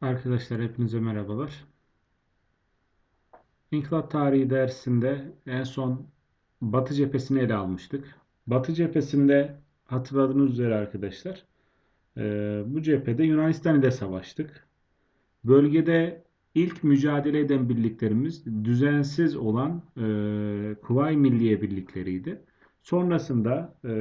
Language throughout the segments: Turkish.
Arkadaşlar hepinize merhabalar. İnkılap tarihi dersinde en son Batı cephesini ele almıştık. Batı cephesinde hatırladığınız üzere arkadaşlar e, bu cephede Yunanistan ile savaştık. Bölgede ilk mücadele eden birliklerimiz düzensiz olan e, Kuvayi Milliye birlikleriydi. Sonrasında e,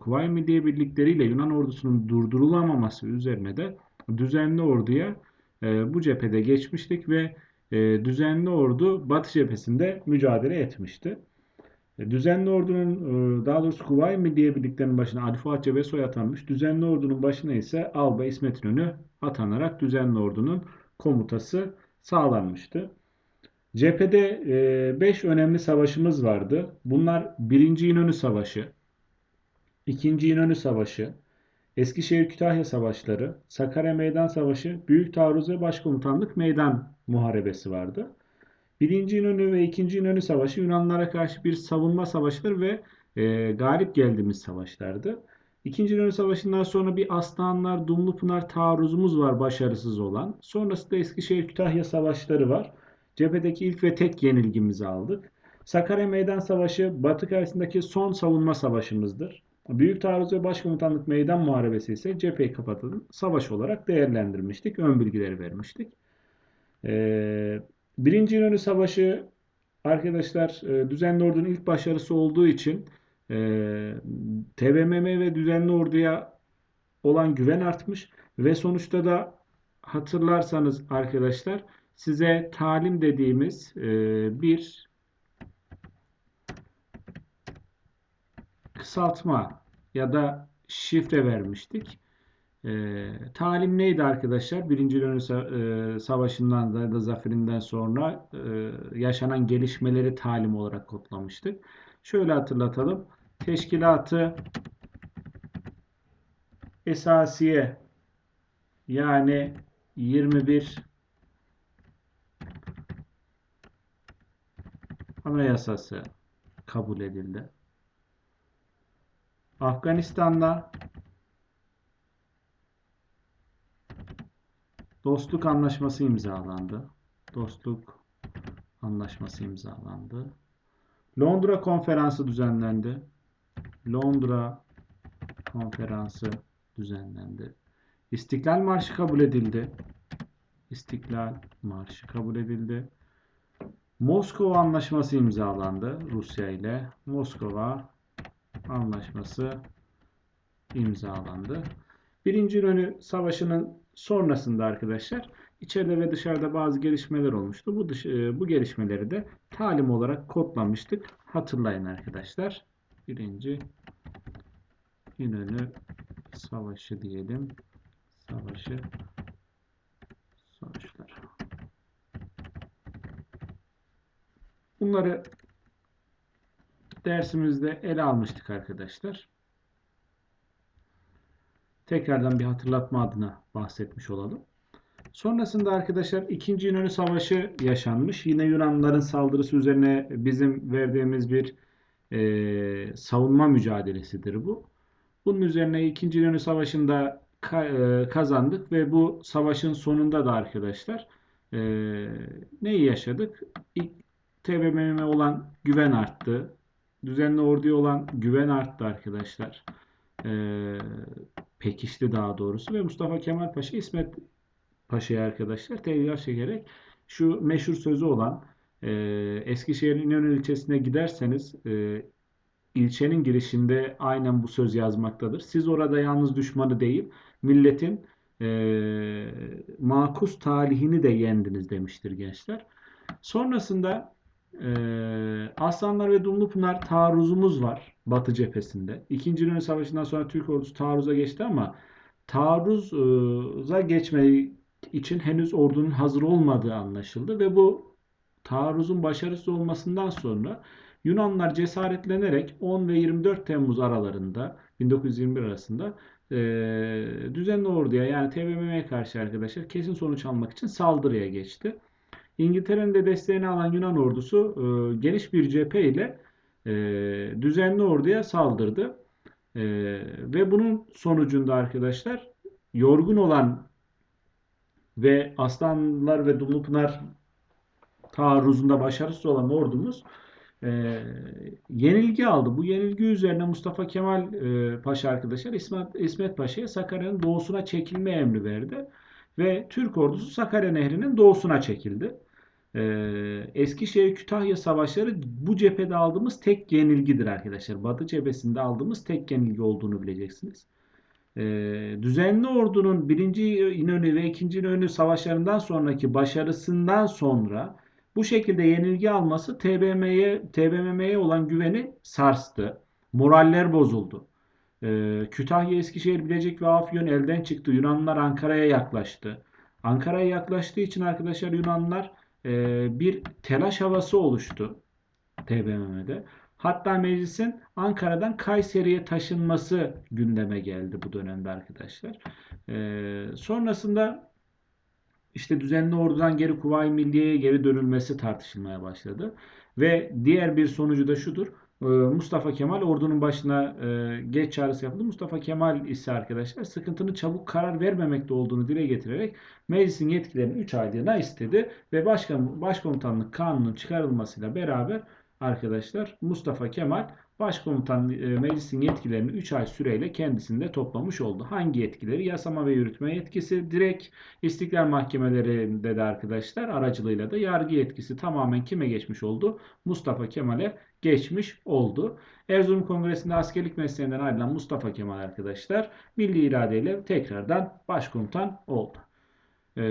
Kuvayi Milliye birlikleriyle Yunan ordusunun durdurulamaması üzerine de düzenli orduya e, bu cephede geçmiştik ve e, düzenli ordu Batı cephesinde mücadele etmişti. E, düzenli ordunun e, daha doğrusu Kuvayi Milliye birliklerinin başına Ali Fuat Cebesoy atanmış. Düzenli ordunun başına ise Albay İsmet İnönü atanarak düzenli ordunun komutası sağlanmıştı. Cephede 5 önemli savaşımız vardı. Bunlar 1. İnönü Savaşı, 2. İnönü Savaşı, Eskişehir-Kütahya Savaşları, Sakarya Meydan Savaşı, Büyük Taarruz ve Başkomutanlık Meydan Muharebesi vardı. Birinci İnönü ve İkinci İnönü Savaşı Yunanlara karşı bir savunma savaşıdır ve e, galip geldiğimiz savaşlardı. İkinci İnönü Savaşı'ndan sonra bir Aslanlar, Dumlupınar taarruzumuz var başarısız olan. Sonrasında Eskişehir-Kütahya Savaşları var. Cephedeki ilk ve tek yenilgimizi aldık. Sakarya Meydan Savaşı Batı karşısındaki son savunma savaşımızdır. Büyük Taarruz ve Başkomutanlık Meydan Muharebesi ise cepheyi kapatan savaş olarak değerlendirmiştik. Ön bilgileri vermiştik. Ee, Birinci İnönü Savaşı arkadaşlar e, düzenli ordunun ilk başarısı olduğu için e, TBMM ve düzenli orduya olan güven artmış ve sonuçta da hatırlarsanız arkadaşlar size talim dediğimiz e, bir kısaltma ya da şifre vermiştik. E, talim neydi arkadaşlar? Birinci Dünya Savaşı'ndan da, da zaferinden sonra e, yaşanan gelişmeleri talim olarak kodlamıştık. Şöyle hatırlatalım. Teşkilatı esasiye yani 21 Anayasası kabul edildi. Afganistan'da dostluk anlaşması imzalandı. Dostluk anlaşması imzalandı. Londra konferansı düzenlendi. Londra konferansı düzenlendi. İstiklal Marşı kabul edildi. İstiklal Marşı kabul edildi. Moskova Anlaşması imzalandı Rusya ile. Moskova Anlaşması imzalandı. Birinci İnönü Savaşı'nın sonrasında arkadaşlar içeride ve dışarıda bazı gelişmeler olmuştu. Bu, dış, e, bu gelişmeleri de talim olarak kodlamıştık. Hatırlayın arkadaşlar. Birinci İnönü Savaşı diyelim. Savaşı sonuçlar. Bunları dersimizde ele almıştık arkadaşlar. Tekrardan bir hatırlatma adına bahsetmiş olalım. Sonrasında arkadaşlar 2. İnönü Savaşı yaşanmış. Yine Yunanlıların saldırısı üzerine bizim verdiğimiz bir e, savunma mücadelesidir bu. Bunun üzerine 2. İnönü Savaşı'nda ka, e, kazandık ve bu savaşın sonunda da arkadaşlar e, neyi yaşadık? TBMM'e olan güven arttı. Düzenli orduya olan güven arttı arkadaşlar. Ee, pekişti daha doğrusu ve Mustafa Kemal Paşa İsmet Paşa'ya arkadaşlar telgraf çekerek şu meşhur sözü olan e, Eskişehir'in İnönü ilçesine giderseniz e, ilçenin girişinde aynen bu söz yazmaktadır. Siz orada yalnız düşmanı değil milletin e, makus talihini de yendiniz demiştir gençler. Sonrasında ee, Aslanlar ve Dumlupınar taarruzumuz var Batı cephesinde. İkinci Dünya Savaşı'ndan sonra Türk ordusu taarruza geçti ama taarruza geçmeyi için henüz ordunun hazır olmadığı anlaşıldı ve bu taarruzun başarısız olmasından sonra Yunanlar cesaretlenerek 10 ve 24 Temmuz aralarında 1921 arasında e, düzenli orduya yani TBMM'ye karşı arkadaşlar kesin sonuç almak için saldırıya geçti. İngiltere'nin de desteğini alan Yunan ordusu e, geniş bir cephe ile e, düzenli orduya saldırdı. E, ve bunun sonucunda arkadaşlar yorgun olan ve Aslanlar ve Dumlupınar taarruzunda başarısız olan ordumuz e, yenilgi aldı. Bu yenilgi üzerine Mustafa Kemal e, Paşa arkadaşlar İsmet, İsmet Paşa'ya Sakarya'nın doğusuna çekilme emri verdi. Ve Türk ordusu Sakarya Nehri'nin doğusuna çekildi. E, Eskişehir-Kütahya savaşları bu cephede aldığımız tek yenilgidir arkadaşlar. Batı cephesinde aldığımız tek yenilgi olduğunu bileceksiniz. E, düzenli ordunun 1. İnönü ve 2. İnönü savaşlarından sonraki başarısından sonra bu şekilde yenilgi alması TBMM'ye TBMM'ye olan güveni sarstı. Moraller bozuldu. Ee, Kütahya, Eskişehir, Bilecik ve Afyon elden çıktı. Yunanlılar Ankara'ya yaklaştı. Ankara'ya yaklaştığı için arkadaşlar Yunanlılar e, bir telaş havası oluştu TBMM'de. Hatta meclisin Ankara'dan Kayseri'ye taşınması gündeme geldi bu dönemde arkadaşlar. Ee, sonrasında işte düzenli ordudan geri Kuvayi Milliye'ye geri dönülmesi tartışılmaya başladı. Ve diğer bir sonucu da şudur. Ee, Mustafa Kemal ordunun başına e, geç çağrısı yapıldı. Mustafa Kemal ise arkadaşlar sıkıntının çabuk karar vermemekte olduğunu dile getirerek meclisin yetkilerini 3 aylığına istedi ve başkan, başkomutanlık kanunun çıkarılmasıyla beraber arkadaşlar Mustafa Kemal Başkomutan e, meclisin yetkilerini 3 ay süreyle kendisinde toplamış oldu. Hangi yetkileri? Yasama ve yürütme yetkisi, direkt istiklal mahkemelerinde de arkadaşlar aracılığıyla da yargı yetkisi tamamen kime geçmiş oldu? Mustafa Kemal'e geçmiş oldu. Erzurum Kongresi'nde askerlik mesleğinden ayrılan Mustafa Kemal arkadaşlar milli iradeyle tekrardan başkomutan oldu. Ee,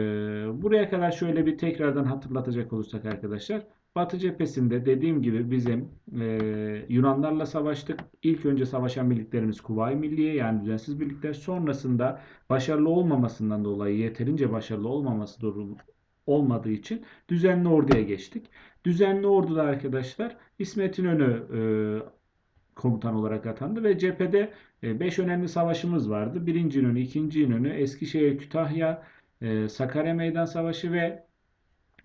buraya kadar şöyle bir tekrardan hatırlatacak olursak arkadaşlar. Batı cephesinde dediğim gibi bizim e, Yunanlarla savaştık. İlk önce savaşan birliklerimiz Kuvayi Milliye yani düzensiz birlikler. Sonrasında başarılı olmamasından dolayı yeterince başarılı olmaması durum olmadığı için düzenli orduya geçtik. Düzenli orduda arkadaşlar İsmet İnönü e, komutan olarak atandı ve cephede 5 e, önemli savaşımız vardı. 1. İnönü, 2. İnönü, Eskişehir, Kütahya, e, Sakarya Meydan Savaşı ve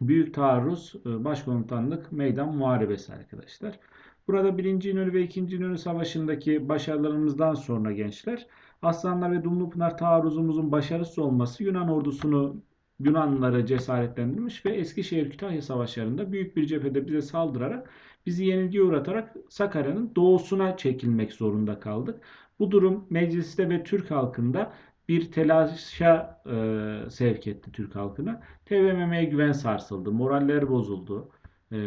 Büyük Taarruz e, Başkomutanlık Meydan Muharebesi arkadaşlar. Burada 1. İnönü ve 2. İnönü Savaşı'ndaki başarılarımızdan sonra gençler Aslanlar ve Dumlupınar taarruzumuzun başarısız olması Yunan ordusunu Yunanlıları cesaretlendirmiş ve Eskişehir Kütahya savaşlarında büyük bir cephede bize saldırarak bizi yenilgiye uğratarak Sakarya'nın doğusuna çekilmek zorunda kaldık. Bu durum mecliste ve Türk halkında bir telaşa e, sevk etti Türk halkına. TBMM'ye güven sarsıldı, moraller bozuldu. E,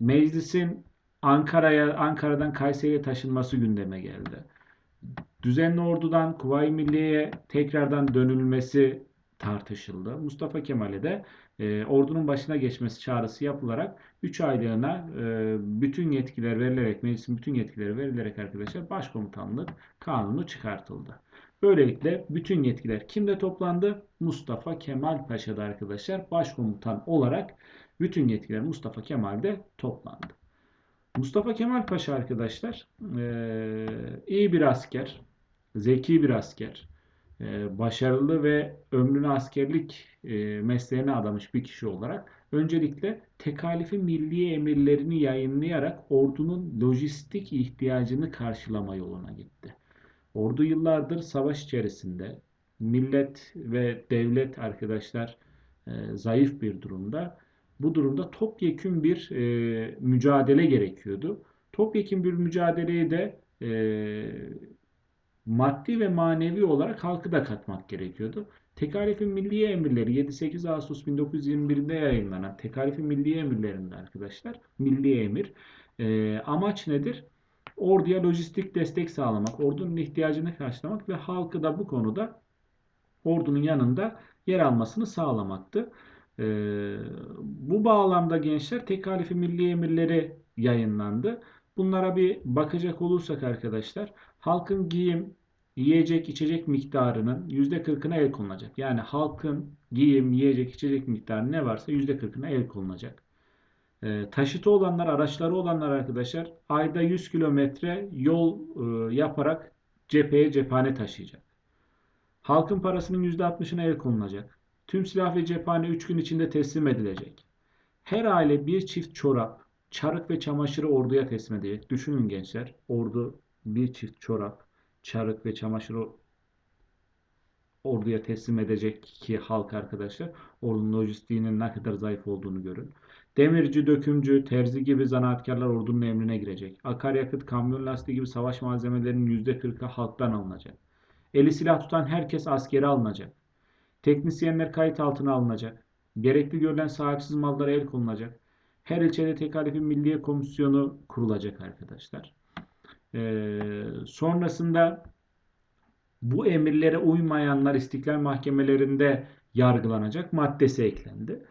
meclisin Ankara'ya Ankara'dan Kayseri'ye taşınması gündeme geldi. Düzenli ordudan Kuvayi Milliye'ye tekrardan dönülmesi tartışıldı. Mustafa Kemal'e de e, ordunun başına geçmesi çağrısı yapılarak 3 aylığına e, bütün yetkiler verilerek, meclisin bütün yetkileri verilerek arkadaşlar başkomutanlık kanunu çıkartıldı. Böylelikle bütün yetkiler kimde toplandı? Mustafa Kemal Paşa'da arkadaşlar başkomutan olarak bütün yetkiler Mustafa Kemal'de toplandı. Mustafa Kemal Paşa arkadaşlar iyi bir asker, zeki bir asker, başarılı ve ömrünü askerlik mesleğine adamış bir kişi olarak öncelikle tekalifi milli emirlerini yayınlayarak ordunun lojistik ihtiyacını karşılama yoluna gitti. Ordu yıllardır savaş içerisinde. Millet ve devlet arkadaşlar e, zayıf bir durumda. Bu durumda topyekün bir e, mücadele gerekiyordu. Topyekün bir mücadeleyi de e, maddi ve manevi olarak halkı da katmak gerekiyordu. Tekalifin Milli Emirleri 7-8 Ağustos 1921'de yayınlanan Tekalifin Milli Emirlerinde arkadaşlar Milli Emir e, amaç nedir? Orduya lojistik destek sağlamak, ordunun ihtiyacını karşılamak ve halkı da bu konuda ordunun yanında yer almasını sağlamaktı. Ee, bu bağlamda gençler tekalifi milli emirleri yayınlandı. Bunlara bir bakacak olursak arkadaşlar halkın giyim, yiyecek, içecek miktarının %40'ına el konulacak. Yani halkın giyim, yiyecek, içecek miktarı ne varsa %40'ına el konulacak. E, taşıtı olanlar, araçları olanlar arkadaşlar ayda 100 kilometre yol e, yaparak cepheye cephane taşıyacak. Halkın parasının %60'ına el konulacak. Tüm silah ve cephane 3 gün içinde teslim edilecek. Her aile bir çift çorap, çarık ve çamaşırı orduya teslim edecek. Düşünün gençler, ordu bir çift çorap, çarık ve çamaşırı orduya teslim edecek ki halk arkadaşlar. Ordunun lojistiğinin ne kadar zayıf olduğunu görün. Demirci, dökümcü, terzi gibi zanaatkarlar ordunun emrine girecek. Akaryakıt, kamyon lastiği gibi savaş malzemelerinin %40'ı halktan alınacak. Eli silah tutan herkes askere alınacak. Teknisyenler kayıt altına alınacak. Gerekli görülen sahipsiz mallara el konulacak. Her ilçede tekalifi milliye komisyonu kurulacak arkadaşlar. Ee, sonrasında bu emirlere uymayanlar istiklal mahkemelerinde yargılanacak maddesi eklendi.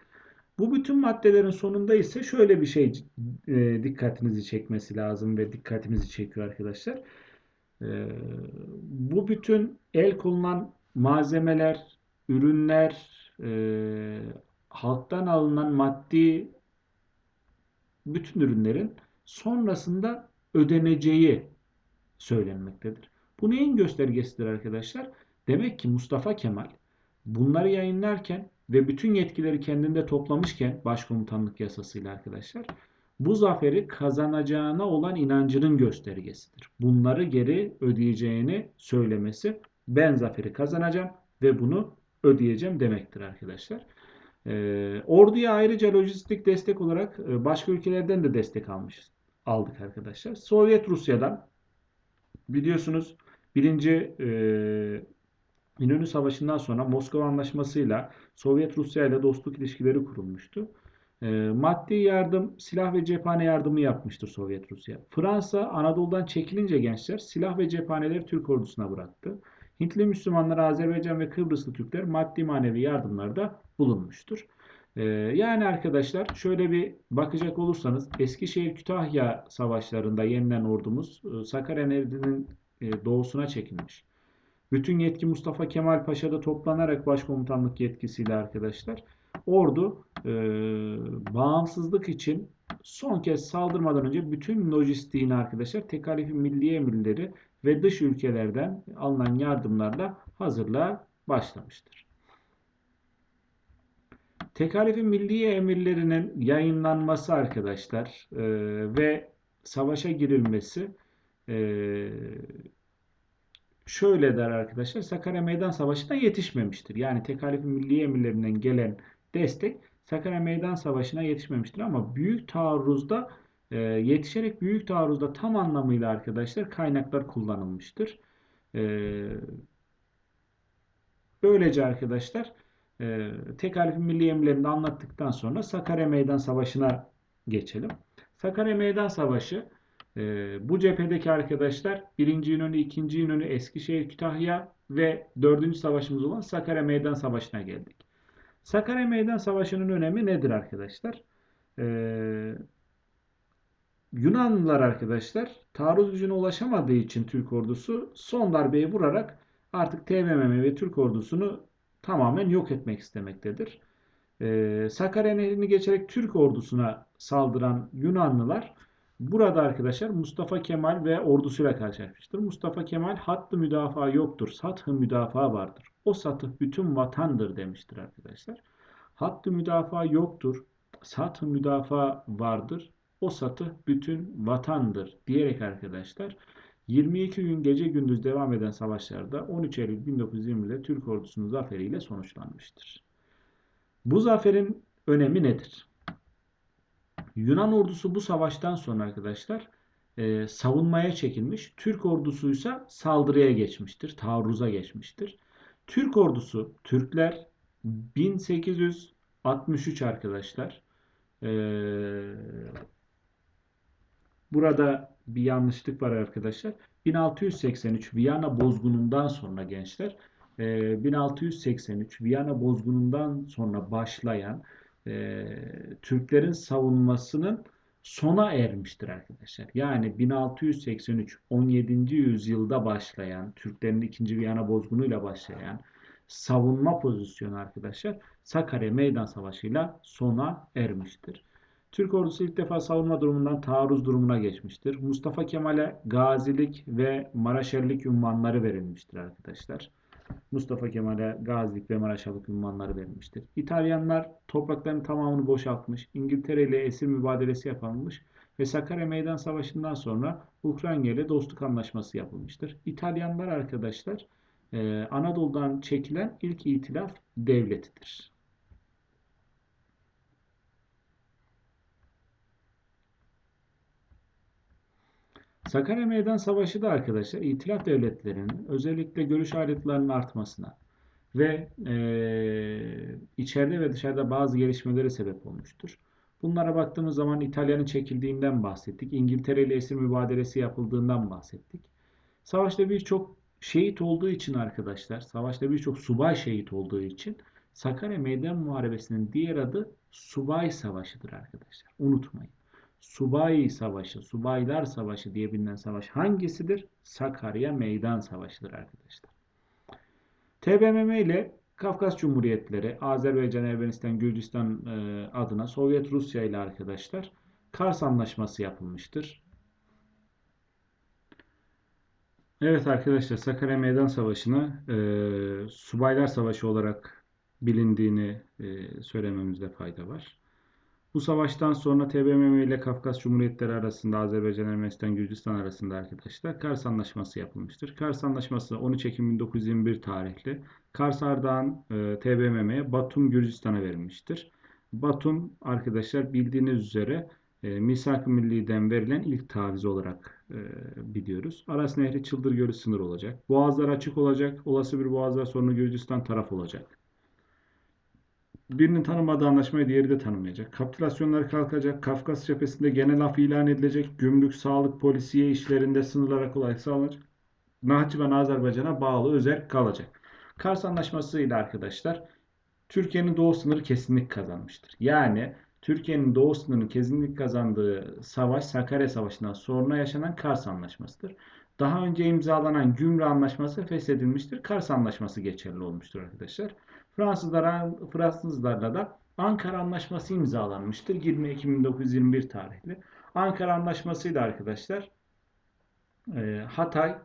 Bu bütün maddelerin sonunda ise şöyle bir şey e, dikkatinizi çekmesi lazım ve dikkatimizi çekiyor arkadaşlar. E, bu bütün el konulan malzemeler, ürünler, e, halktan alınan maddi bütün ürünlerin sonrasında ödeneceği söylenmektedir. Bu neyin göstergesidir arkadaşlar? Demek ki Mustafa Kemal bunları yayınlarken ve bütün yetkileri kendinde toplamışken başkomutanlık yasasıyla arkadaşlar bu zaferi kazanacağına olan inancının göstergesidir. Bunları geri ödeyeceğini söylemesi ben zaferi kazanacağım ve bunu ödeyeceğim demektir arkadaşlar. Ee, orduya ayrıca lojistik destek olarak e, başka ülkelerden de destek almışız. Aldık arkadaşlar. Sovyet Rusya'dan biliyorsunuz birinci e, İnönü Savaşı'ndan sonra Moskova Anlaşması'yla Sovyet Rusya ile dostluk ilişkileri kurulmuştu. E, maddi yardım, silah ve cephane yardımı yapmıştır Sovyet Rusya. Fransa Anadolu'dan çekilince gençler silah ve cephaneleri Türk ordusuna bıraktı. Hintli Müslümanlar, Azerbaycan ve Kıbrıslı Türkler maddi manevi yardımlarda bulunmuştur. Ee, yani arkadaşlar şöyle bir bakacak olursanız Eskişehir Kütahya savaşlarında yenilen ordumuz e, Sakarya Nehri'nin e, doğusuna çekilmiş. Bütün yetki Mustafa Kemal Paşa'da toplanarak başkomutanlık yetkisiyle arkadaşlar ordu e, bağımsızlık için son kez saldırmadan önce bütün lojistiğini arkadaşlar tekalifi milliye emirleri ve dış ülkelerden alınan yardımlarla hazırlığa başlamıştır. Tekalifi milliye emirlerinin yayınlanması arkadaşlar e, ve savaşa girilmesi e, şöyle der arkadaşlar Sakarya Meydan Savaşı'na yetişmemiştir. Yani tekalifi milliye emirlerinden gelen destek Sakarya Meydan Savaşı'na yetişmemiştir ama büyük taarruzda e, yetişerek büyük taarruzda tam anlamıyla arkadaşlar kaynaklar kullanılmıştır. E, böylece arkadaşlar e, tekalif milli emirlerini anlattıktan sonra Sakarya Meydan Savaşı'na geçelim. Sakarya Meydan Savaşı e, bu cephedeki arkadaşlar 1. İnönü, 2. İnönü, Eskişehir, Kütahya ve 4. savaşımız olan Sakarya Meydan Savaşı'na geldik. Sakarya Meydan Savaşı'nın önemi nedir arkadaşlar? Ee, Yunanlılar arkadaşlar taarruz gücüne ulaşamadığı için Türk ordusu son darbeyi vurarak artık TBMM ve Türk ordusunu tamamen yok etmek istemektedir. Ee, Sakarya Nehri'ni geçerek Türk ordusuna saldıran Yunanlılar burada arkadaşlar Mustafa Kemal ve ordusuyla karşılaşmıştır. Mustafa Kemal hattı müdafaa yoktur, sathı müdafaa vardır. O satıh bütün vatandır demiştir arkadaşlar. Hattı müdafaa yoktur, sathı müdafaa vardır. O satı bütün vatandır diyerek arkadaşlar 22 gün gece gündüz devam eden savaşlarda 13 Eylül 1920'de Türk ordusunun zaferiyle sonuçlanmıştır. Bu zaferin önemi nedir? Yunan ordusu bu savaştan sonra arkadaşlar e, savunmaya çekilmiş. Türk ordusu ise saldırıya geçmiştir. Taarruza geçmiştir. Türk ordusu, Türkler 1863 arkadaşlar. E, Burada bir yanlışlık var arkadaşlar. 1683 Viyana bozgunundan sonra gençler 1683 e, Viyana bozgunundan sonra başlayan e, Türklerin savunmasının sona ermiştir arkadaşlar. Yani 1683 17. yüzyılda başlayan Türklerin 2. Viyana bozgunuyla başlayan savunma pozisyonu arkadaşlar Sakarya Meydan Savaşı'yla sona ermiştir. Türk ordusu ilk defa savunma durumundan taarruz durumuna geçmiştir. Mustafa Kemal'e gazilik ve maraşerlik ünvanları verilmiştir arkadaşlar. Mustafa Kemal'e gazilik ve maraşalık ünvanları verilmiştir. İtalyanlar topraklarının tamamını boşaltmış, İngiltere ile esir mübadelesi yapılmış ve Sakarya Meydan Savaşı'ndan sonra Ukrayna ile dostluk anlaşması yapılmıştır. İtalyanlar arkadaşlar e, Anadolu'dan çekilen ilk itilaf devletidir. Sakarya Meydan Savaşı da arkadaşlar itilaf devletlerinin özellikle görüş ayrılıklarının artmasına ve e, içeride ve dışarıda bazı gelişmelere sebep olmuştur. Bunlara baktığımız zaman İtalya'nın çekildiğinden bahsettik. İngiltere ile esir mübadelesi yapıldığından bahsettik. Savaşta birçok şehit olduğu için arkadaşlar, savaşta birçok subay şehit olduğu için Sakarya Meydan Muharebesi'nin diğer adı Subay Savaşı'dır arkadaşlar. Unutmayın. Subay Savaşı, Subaylar Savaşı diye bilinen savaş hangisidir? Sakarya Meydan Savaşı'dır arkadaşlar. TBMM ile Kafkas Cumhuriyetleri, Azerbaycan, Ermenistan, Gürcistan e, adına Sovyet Rusya ile arkadaşlar Kars Anlaşması yapılmıştır. Evet arkadaşlar Sakarya Meydan Savaşı'nı e, Subaylar Savaşı olarak bilindiğini e, söylememizde fayda var. Bu savaştan sonra TBMM ile Kafkas Cumhuriyetleri arasında Azerbaycan, Ermenistan, Gürcistan arasında arkadaşlar Kars Anlaşması yapılmıştır. Kars Anlaşması 13 Ekim 1921 tarihli. Kars Ardahan e, TBMM'ye Batum Gürcistan'a verilmiştir. Batum arkadaşlar bildiğiniz üzere e, Misak-ı Milli'den verilen ilk taviz olarak e, biliyoruz. Aras Nehri Çıldır Gölü sınır olacak. Boğazlar açık olacak. Olası bir boğazlar sorunu Gürcistan taraf olacak. Birinin tanımadığı anlaşmayı diğeri de tanımayacak. Kapitülasyonlar kalkacak. Kafkas cephesinde genel af ilan edilecek. Gümrük, sağlık, polisiye işlerinde sınırlara kolaylık sağlanacak. Nahçıvan Azerbaycan'a bağlı özel kalacak. Kars Anlaşması ile arkadaşlar Türkiye'nin doğu sınırı kesinlik kazanmıştır. Yani Türkiye'nin doğu sınırını kesinlik kazandığı savaş Sakarya Savaşı'ndan sonra yaşanan Kars Anlaşması'dır. Daha önce imzalanan Gümrü Anlaşması feshedilmiştir. Kars Anlaşması geçerli olmuştur arkadaşlar. Fransızlara, Fransızlarla da Ankara Anlaşması imzalanmıştır. 20 Ekim 1921 tarihli. Ankara Anlaşması ile arkadaşlar e, Hatay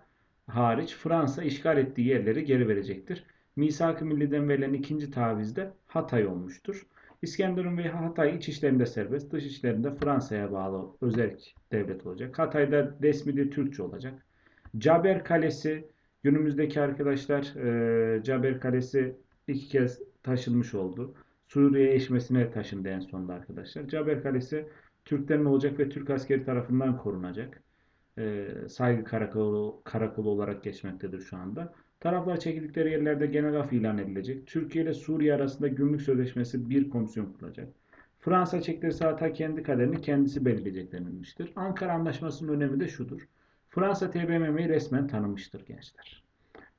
hariç Fransa işgal ettiği yerleri geri verecektir. Misak-ı Milli'den verilen ikinci tavizde Hatay olmuştur. İskenderun ve Hatay iç işlerinde serbest, dış işlerinde Fransa'ya bağlı özel devlet olacak. Hatay'da resmi dil Türkçe olacak. Caber Kalesi günümüzdeki arkadaşlar e, Caber Kalesi iki kez taşınmış oldu. Suriye eşmesine taşındı en sonunda arkadaşlar. Caber Kalesi Türklerin olacak ve Türk askeri tarafından korunacak. E, saygı karakolu, karakolu olarak geçmektedir şu anda. Taraflar çekildikleri yerlerde genel af ilan edilecek. Türkiye ile Suriye arasında gümrük sözleşmesi bir komisyon kurulacak. Fransa çekilirse hata kendi kaderini kendisi belirleyecek denilmiştir. Ankara Anlaşması'nın önemi de şudur. Fransa TBMM'yi resmen tanımıştır gençler.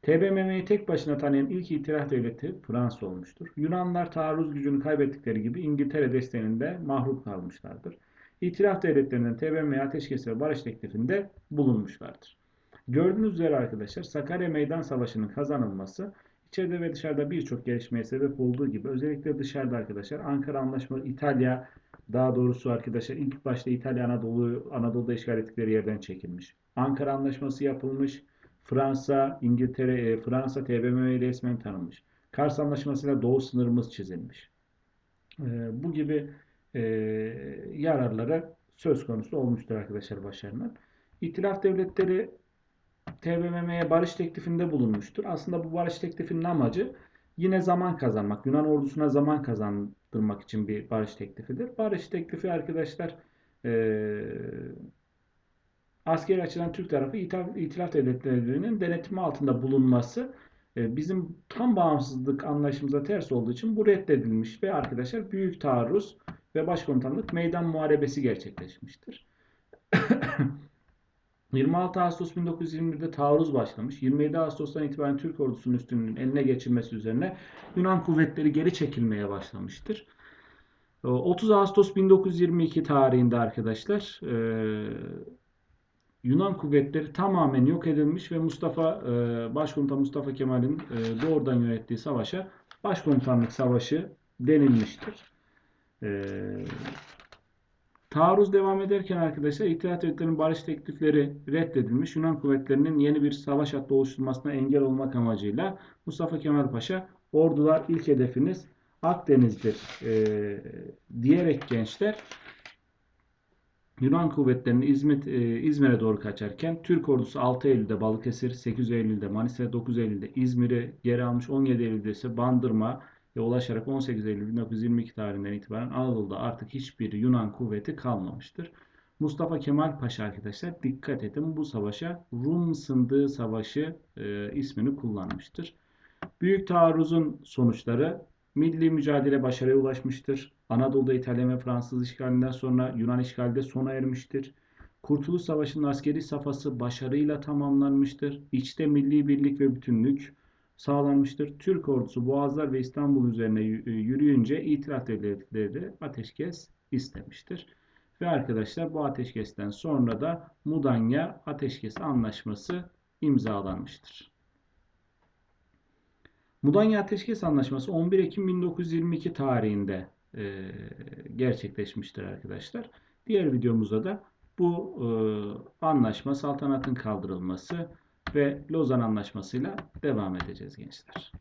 TBMM'yi tek başına tanıyan ilk itiraf devleti Fransa olmuştur. Yunanlar taarruz gücünü kaybettikleri gibi İngiltere desteğinde mahrum kalmışlardır. İtiraf devletlerinden TBMM'ye ateşkes ve barış teklifinde bulunmuşlardır. Gördüğünüz üzere arkadaşlar Sakarya Meydan Savaşı'nın kazanılması içeride ve dışarıda birçok gelişmeye sebep olduğu gibi özellikle dışarıda arkadaşlar Ankara Anlaşması İtalya daha doğrusu arkadaşlar ilk başta İtalya Anadolu Anadolu'da işgal ettikleri yerden çekilmiş. Ankara Anlaşması yapılmış. Fransa, İngiltere, e, Fransa TBMM'yi resmen tanınmış. Kars Anlaşması'yla doğu sınırımız çizilmiş. E, bu gibi e, yararlara söz konusu olmuştur arkadaşlar başarının. İtilaf devletleri TBMM'ye barış teklifinde bulunmuştur. Aslında bu barış teklifinin amacı yine zaman kazanmak. Yunan ordusuna zaman kazandırmak için bir barış teklifidir. Barış teklifi arkadaşlar e, askeri açıdan Türk tarafı itilaf, devletlerinin denetimi altında bulunması e, bizim tam bağımsızlık anlayışımıza ters olduğu için bu reddedilmiş ve arkadaşlar büyük taarruz ve başkomutanlık meydan muharebesi gerçekleşmiştir. 26 Ağustos 1921'de taarruz başlamış. 27 Ağustos'tan itibaren Türk ordusunun üstünlüğünün eline geçilmesi üzerine Yunan kuvvetleri geri çekilmeye başlamıştır. 30 Ağustos 1922 tarihinde arkadaşlar e, Yunan kuvvetleri tamamen yok edilmiş ve Mustafa e, Başkomutan Mustafa Kemal'in e, doğrudan yönettiği savaşa Başkomutanlık Savaşı denilmiştir. Taarruz devam ederken arkadaşlar İttihat Devletleri'nin barış teklifleri reddedilmiş. Yunan kuvvetlerinin yeni bir savaş hattı oluşturmasına engel olmak amacıyla Mustafa Kemal Paşa ordular ilk hedefiniz Akdeniz'dir e, diyerek gençler Yunan kuvvetlerinin İzmit, e, İzmir'e doğru kaçarken Türk ordusu 6 Eylül'de Balıkesir, 8 Eylül'de Manisa, 9 Eylül'de İzmir'i geri almış, 17 Eylül'de ise Bandırma ve ulaşarak 18 Eylül 1922 tarihinden itibaren Anadolu'da artık hiçbir Yunan kuvveti kalmamıştır. Mustafa Kemal Paşa arkadaşlar dikkat edin bu savaşa Rum Sındığı Savaşı e, ismini kullanmıştır. Büyük taarruzun sonuçları milli mücadele başarıya ulaşmıştır. Anadolu'da İtalyan ve Fransız işgalinden sonra Yunan işgali de sona ermiştir. Kurtuluş Savaşı'nın askeri safhası başarıyla tamamlanmıştır. İçte milli birlik ve bütünlük sağlanmıştır. Türk ordusu Boğazlar ve İstanbul üzerine yürüyünce itiraf devletleri ateşkes istemiştir. Ve arkadaşlar bu ateşkesten sonra da Mudanya Ateşkes Anlaşması imzalanmıştır. Mudanya Ateşkes Anlaşması 11 Ekim 1922 tarihinde e, gerçekleşmiştir arkadaşlar. Diğer videomuzda da bu e, anlaşma saltanatın kaldırılması ve Lozan Anlaşması'yla devam edeceğiz gençler.